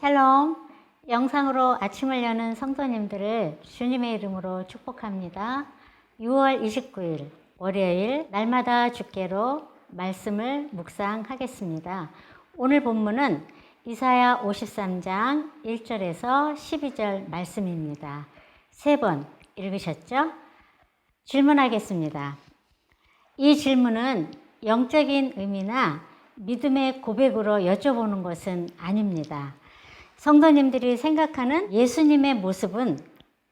샬롬. 영상으로 아침을 여는 성도님들을 주님의 이름으로 축복합니다. 6월 29일 월요일 날마다 주께로 말씀을 묵상하겠습니다. 오늘 본문은 이사야 53장 1절에서 12절 말씀입니다. 세 번 읽으셨죠? 질문하겠습니다. 이 질문은 영적인 의미나 믿음의 고백으로 여쭤보는 것은 아닙니다. 성도님들이 생각하는 예수님의 모습은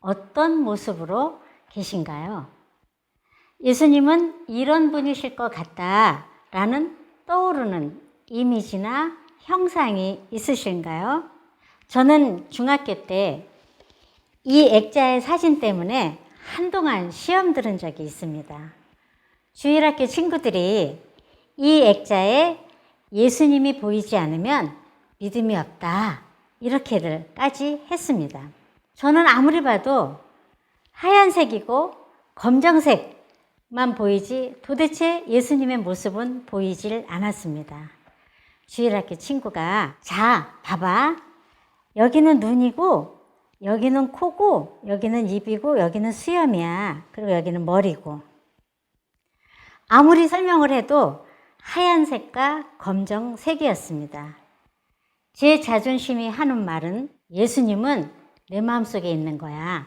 어떤 모습으로 계신가요? 예수님은 이런 분이실 것 같다라는 떠오르는 이미지나 형상이 있으신가요? 저는 중학교 때 이 액자의 사진 때문에 한동안 시험 들은 적이 있습니다. 주일학교 친구들이 이 액자에 예수님이 보이지 않으면 믿음이 없다. 이렇게들까지 했습니다. 저는 아무리 봐도 하얀색이고 검정색만 보이지 도대체 예수님의 모습은 보이질 않았습니다. 주일학교 친구가 자, 봐봐. 여기는 눈이고 여기는 코고 여기는 입이고 여기는 수염이야. 그리고 여기는 머리고. 아무리 설명을 해도 하얀색과 검정색이었습니다. 제 자존심이 하는 말은 예수님은 내 마음속에 있는 거야.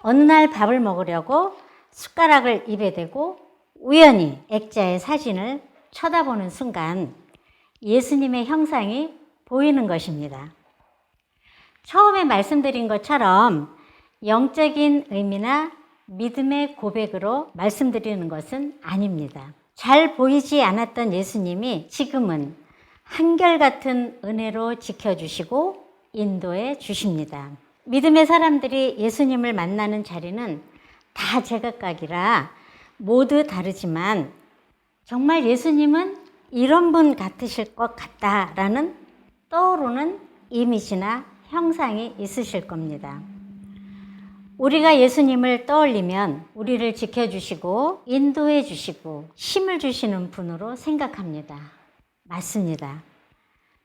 어느 날 밥을 먹으려고 숟가락을 입에 대고 우연히 액자의 사진을 쳐다보는 순간 예수님의 형상이 보이는 것입니다. 처음에 말씀드린 것처럼 영적인 의미나 믿음의 고백으로 말씀드리는 것은 아닙니다. 잘 보이지 않았던 예수님이 지금은 한결같은 은혜로 지켜주시고 인도해 주십니다. 믿음의 사람들이 예수님을 만나는 자리는 다 제각각이라 모두 다르지만 정말 예수님은 이런 분 같으실 것 같다라는 떠오르는 이미지나 형상이 있으실 겁니다. 우리가 예수님을 떠올리면 우리를 지켜주시고 인도해 주시고 힘을 주시는 분으로 생각합니다. 맞습니다.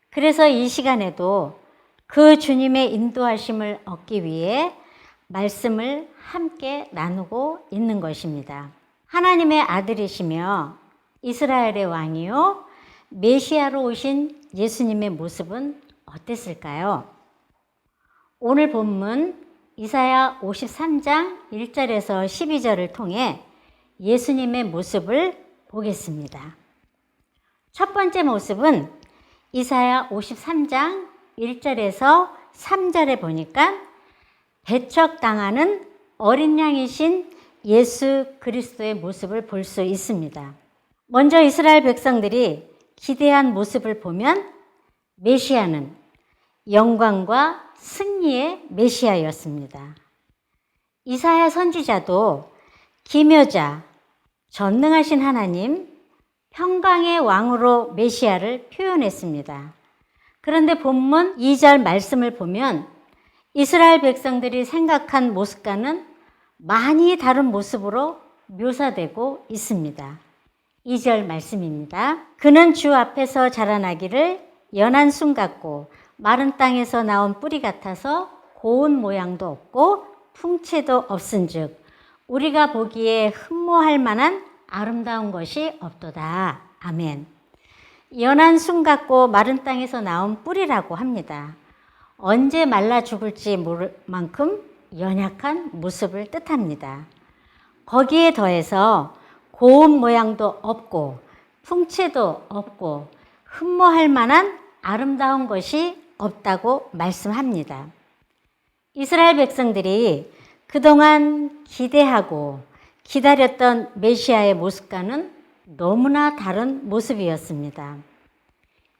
그래서 이 시간에도 그 주님의 인도하심을 얻기 위해 말씀을 함께 나누고 있는 것입니다. 하나님의 아들이시며 이스라엘의 왕이요 메시아로 오신 예수님의 모습은 어땠을까요? 오늘 본문 이사야 53장 1절에서 12절을 통해 예수님의 모습을 보겠습니다. 첫 번째 모습은 이사야 53장 1절에서 3절에 보니까 배척당하는 어린 양이신 예수 그리스도의 모습을 볼 수 있습니다. 먼저 이스라엘 백성들이 기대한 모습을 보면 메시아는 영광과 승리의 메시아였습니다. 이사야 선지자도 기묘자, 전능하신 하나님, 평강의 왕으로 메시아를 표현했습니다. 그런데 본문 2절 말씀을 보면 이스라엘 백성들이 생각한 모습과는 많이 다른 모습으로 묘사되고 있습니다. 2절 말씀입니다. 그는 주 앞에서 자라나기를 연한 순 같고 마른 땅에서 나온 뿌리 같아서 고운 모양도 없고 풍채도 없은즉 우리가 보기에 흠모할 만한 아름다운 것이 없도다. 아멘. 연한 순 같고 마른 땅에서 나온 뿌리라고 합니다. 언제 말라 죽을지 모를 만큼 연약한 모습을 뜻합니다. 거기에 더해서 고운 모양도 없고 풍채도 없고 흠모할 만한 아름다운 것이 없다고 말씀합니다. 이스라엘 백성들이 그동안 기대하고 기다렸던 메시아의 모습과는 너무나 다른 모습이었습니다.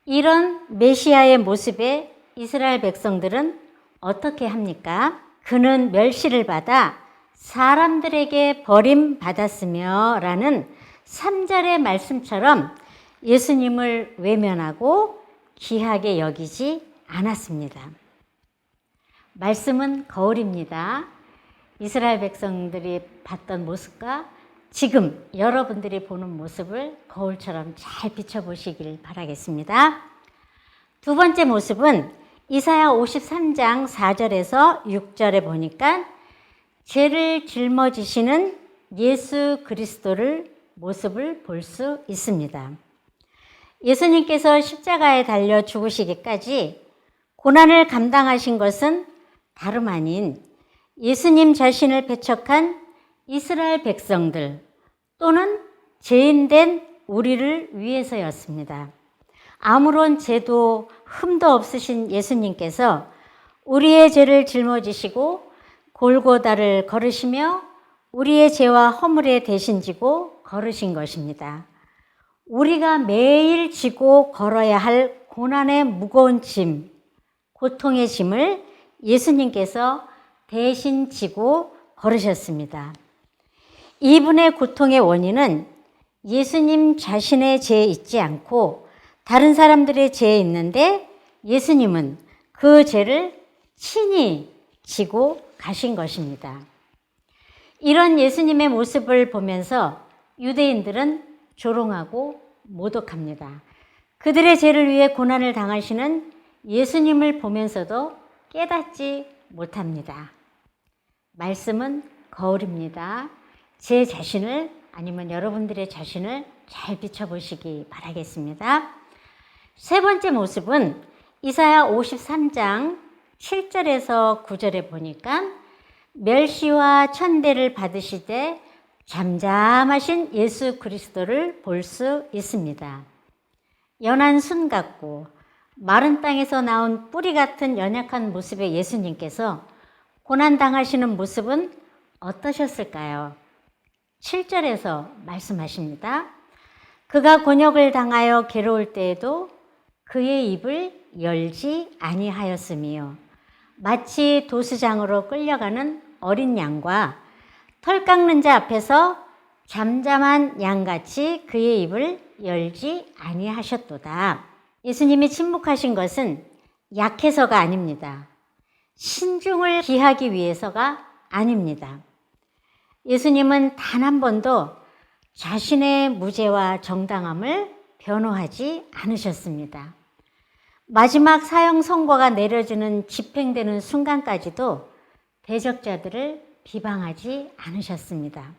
이런 메시아의 모습에 이스라엘 백성들은 어떻게 합니까? 그는 멸시를 받아 사람들에게 버림받았으며 라는 3절의 말씀처럼 예수님을 외면하고 귀하게 여기지 않았습니다. 말씀은 거울입니다. 이스라엘 백성들이 봤던 모습과 지금 여러분들이 보는 모습을 거울처럼 잘 비춰보시길 바라겠습니다. 두 번째 모습은 이사야 53장 4절에서 6절에 보니까 죄를 짊어지시는 예수 그리스도를 모습을 볼 수 있습니다. 예수님께서 십자가에 달려 죽으시기까지 고난을 감당하신 것은 다름 아닌 예수님 자신을 배척한 이스라엘 백성들 또는 죄인된 우리를 위해서였습니다. 아무런 죄도 흠도 없으신 예수님께서 우리의 죄를 짊어지시고 골고다를 걸으시며 우리의 죄와 허물에 대신 지고 걸으신 것입니다. 우리가 매일 지고 걸어야 할 고난의 무거운 짐, 고통의 짐을 예수님께서 대신 지고 걸으셨습니다. 이분의 고통의 원인은 예수님 자신의 죄에 있지 않고 다른 사람들의 죄에 있는데 예수님은 그 죄를 친히 지고 가신 것입니다. 이런 예수님의 모습을 보면서 유대인들은 조롱하고 모독합니다. 그들의 죄를 위해 고난을 당하시는 예수님을 보면서도 깨닫지 못합니다. 말씀은 거울입니다. 제 자신을 아니면 여러분들의 자신을 잘 비춰보시기 바라겠습니다. 세 번째 모습은 이사야 53장 7절에서 9절에 보니까 멸시와 천대를 받으시되 잠잠하신 예수 그리스도를 볼 수 있습니다. 연한 순 같고 마른 땅에서 나온 뿌리 같은 연약한 모습의 예수님께서 고난당하시는 모습은 어떠셨을까요? 7절에서 말씀하십니다. 그가 곤욕을 당하여 괴로울 때에도 그의 입을 열지 아니하였으며 마치 도수장으로 끌려가는 어린 양과 털 깎는 자 앞에서 잠잠한 양같이 그의 입을 열지 아니하셨도다. 예수님이 침묵하신 것은 약해서가 아닙니다. 신중을 기하기 위해서가 아닙니다. 예수님은 단 한 번도 자신의 무죄와 정당함을 변호하지 않으셨습니다. 마지막 사형 선고가 내려지는 집행되는 순간까지도 대적자들을 비방하지 않으셨습니다.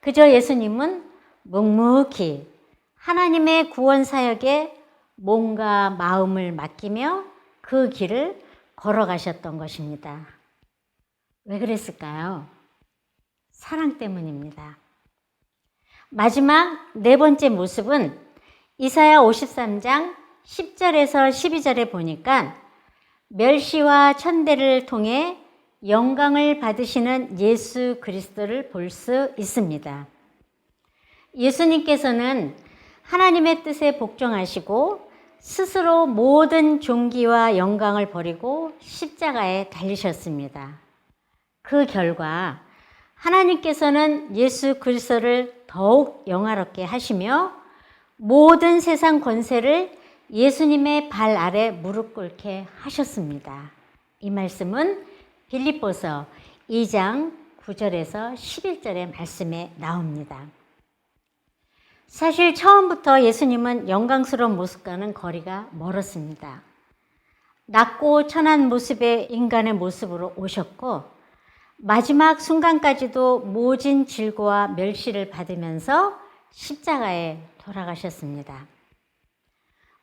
그저 예수님은 묵묵히 하나님의 구원 사역에 몸과 마음을 맡기며 그 길을 걸어가셨던 것입니다. 왜 그랬을까요? 사랑 때문입니다. 마지막 네 번째 모습은 이사야 53장 10절에서 12절에 보니까 멸시와 천대를 통해 영광을 받으시는 예수 그리스도를 볼 수 있습니다. 예수님께서는 하나님의 뜻에 복종하시고 스스로 모든 존귀와 영광을 버리고 십자가에 달리셨습니다. 그 결과 하나님께서는 예수 그리스도를 더욱 영화롭게 하시며 모든 세상 권세를 예수님의 발 아래 무릎 꿇게 하셨습니다. 이 말씀은 빌립보서 2장 9절에서 11절의 말씀에 나옵니다. 사실 처음부터 예수님은 영광스러운 모습과는 거리가 멀었습니다. 낮고 천한 모습의 인간의 모습으로 오셨고 마지막 순간까지도 모진 질고와 멸시를 받으면서 십자가에 돌아가셨습니다.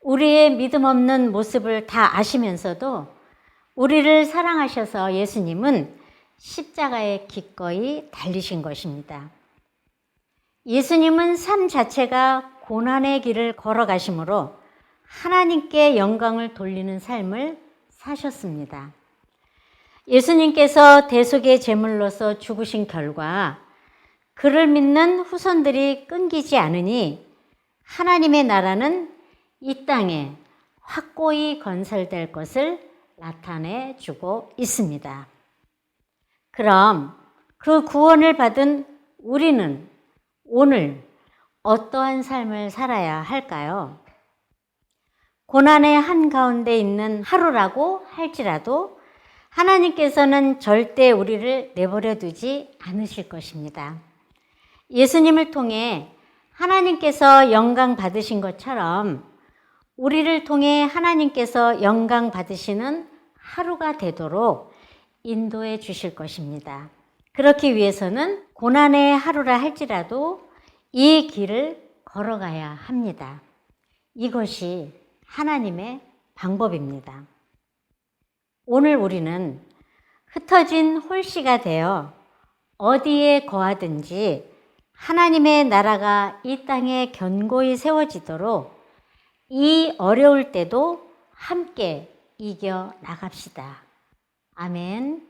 우리의 믿음 없는 모습을 다 아시면서도 우리를 사랑하셔서 예수님은 십자가에 기꺼이 달리신 것입니다. 예수님은 삶 자체가 고난의 길을 걸어가심으로 하나님께 영광을 돌리는 삶을 사셨습니다. 예수님께서 대속의 제물로서 죽으신 결과 그를 믿는 후손들이 끊기지 않으니 하나님의 나라는 이 땅에 확고히 건설될 것을 나타내 주고 있습니다. 그럼 그 구원을 받은 우리는 오늘 어떠한 삶을 살아야 할까요? 고난의 한가운데 있는 하루라고 할지라도 하나님께서는 절대 우리를 내버려 두지 않으실 것입니다. 예수님을 통해 하나님께서 영광 받으신 것처럼 우리를 통해 하나님께서 영광 받으시는 하루가 되도록 인도해 주실 것입니다. 그렇기 위해서는 고난의 하루라 할지라도 이 길을 걸어가야 합니다. 이것이 하나님의 방법입니다. 오늘 우리는 흩어진 홀씨가 되어 어디에 거하든지 하나님의 나라가 이 땅에 견고히 세워지도록 이 어려울 때도 함께 이겨 나갑시다. 아멘.